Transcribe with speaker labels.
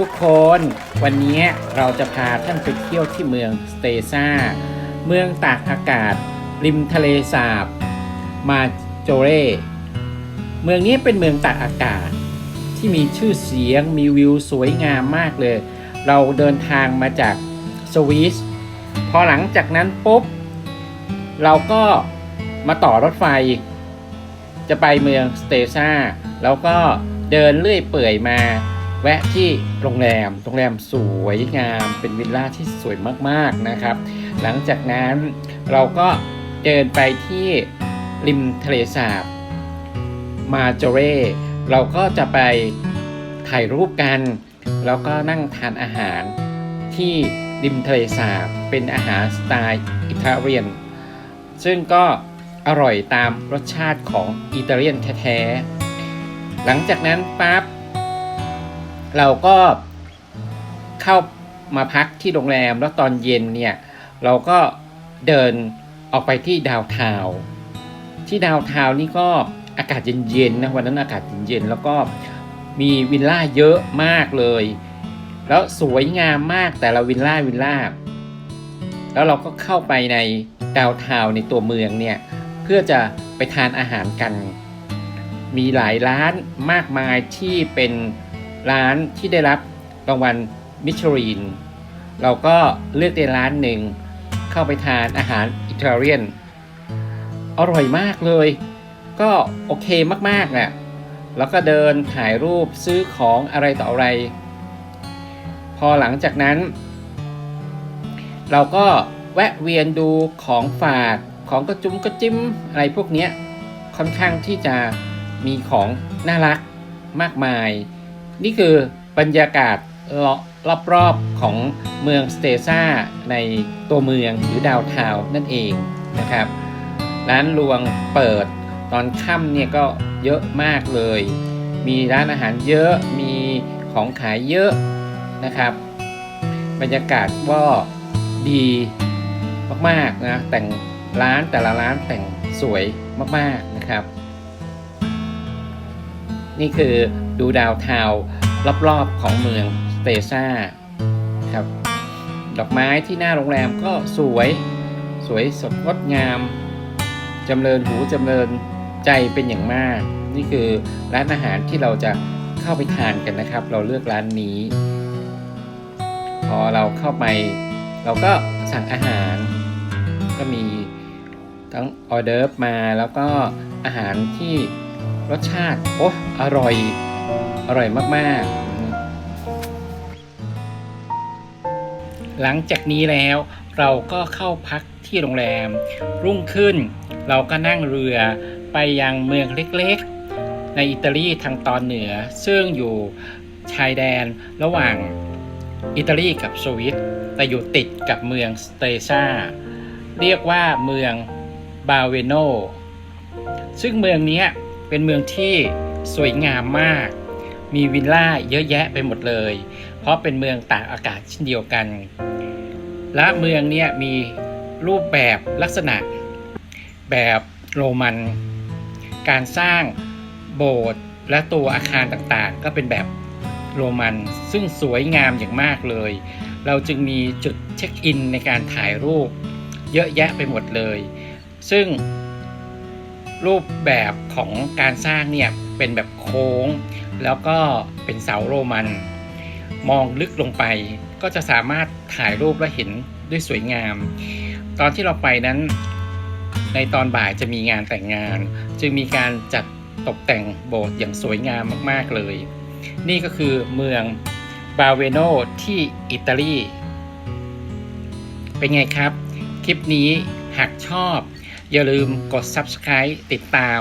Speaker 1: ทุกคนวันนี้เราจะพาท่านไปเที่ยวที่เมืองสเตซ่า เมืองตากอากาศ ริมทะเลสาบ มาโจเร เมืองนี้เป็นเมืองตากอากาศ ที่มีชื่อเสียงมีวิวสวยงามมากเลย เราเดินทางมาจากสวิสพอหลังจากนั้นปุ๊บ เราก็มาต่อรถไฟ จะไปเมืองสเตซ่า แล้วก็เดินเลื่อยเปื่อยมา แวะที่โรงแรม โรงแรมสวยงาม เป็นวิลล่าที่สวยมากๆนะครับ หลังจากนั้นเราก็เดินไปที่ริมทะเลสาบมาโจเรเราก็จะไปถ่ายรูปกัน แล้วก็นั่งทานอาหารที่ริมทะเลสาบเป็นอาหารสไตล์อิตาเลียน ซึ่งก็อร่อยตามรสชาติของอิตาเลียนแท้ๆ หลังจากนั้นปั๊บ เราก็เข้ามาพักที่โรงแรมแล้วตอนเย็นเนี่ยเราก็เดินออกไปที่ดาวทาวที่ดาวทาวนี่ก็อากาศเย็นๆนะวันนั้นอากาศเย็นๆแล้วก็มีวิลล่าเยอะมากเลย แล้วสวยงามมากแต่ละวิลล่าวิลล่าแล้วเราก็เข้าไปในดาวทาวในตัวเมืองเนี่ยเพื่อจะไปทานอาหารกัน มีหลายร้านมากมายที่เป็น ร้านที่ได้รับรางวัลมิชลินเราก็เลือกในร้านหนึ่งเข้าไปทานอาหารอิตาเลียน อร่อยมากเลย ก็โอเคมากๆน่ะแล้วก็เดินถ่ายรูปซื้อของอะไรต่ออะไร พอหลังจากนั้น เราก็แวะเวียนดูของฝากของกระจุมกระจิ้มอะไรพวกนี้ค่อนข้างที่จะมีของน่ารักมากมาย นี่คือบรรยากาศรอบๆของเมืองสเตซ่าในตัวเมืองหรือดาวทาวน์นั่นเองนะครับ ร้านรวงเปิดตอนค่ำเนี่ยก็เยอะมากเลย มีร้านอาหารเยอะมีของขายเยอะนะครับ บรรยากาศก็ดีมากๆนะแต่งร้านแต่ละร้านแต่งสวยมากๆนะครับ นี่คือ ดูดาวทาวรอบๆของเมืองสเตซ่าครับ ดอกไม้ที่หน้าโรงแรมก็สวย สวยสดงดงาม จำเริญหูจำเริญใจเป็นอย่างมาก นี่คือร้านอาหารที่เราจะเข้าไปทานกันนะครับ เราเลือกร้านนี้ พอเราเข้าไป เราก็สั่งอาหาร ก็มีทั้งออเดิร์มาแล้วก็อาหารที่รสชาติโอ้อร่อย อร่อยมากๆ หลังจากนี้แล้วเราก็เข้าพักที่โรงแรม รุ่งขึ้น เราก็นั่งเรือไปยังเมืองเล็กๆ ในอิตาลีทางตอนเหนือ ซึ่งอยู่ชายแดนระหว่างอิตาลีกับสวิตแต่อยู่ติดกับเมืองสเตซ่า เรียกว่าเมืองบาเวโน ซึ่งเมืองนี้เป็นเมืองที่สวยงามมาก มีวิลล่าเยอะแยะไปหมดเลย เพราะเป็นเมืองต่ากอากาศเช่นเดียวกัน และเมืองเนี้มีรูปแบบลักษณะแบบโรมัน การสร้างโบสถ์และตัวอาคารต่างๆ ก็เป็นแบบโรมัน ซึ่งสวยงามอย่างมากเลย เราจึงมีจุดเช็คอินในการถ่ายรูปเยอะแยะไปหมดเลย ซึ่ง รูปแบบของการสร้างเนี่ยเป็นแบบโค้ง แล้วก็เป็นเสาโรมัน มองลึกลงไปก็จะสามารถถ่ายรูปและเห็นด้วยสวยงาม ตอนที่เราไปนั้น ในตอนบ่ายจะมีงานแต่งงาน จึงมีการจัดตกแต่งโบสถ์อย่างสวยงามมากๆเลย นี่ก็คือเมืองบาเวโนที่อิตาลี เป็นไงครับ คลิปนี้หากชอบ อย่าลืมกด Subscribe ติดตาม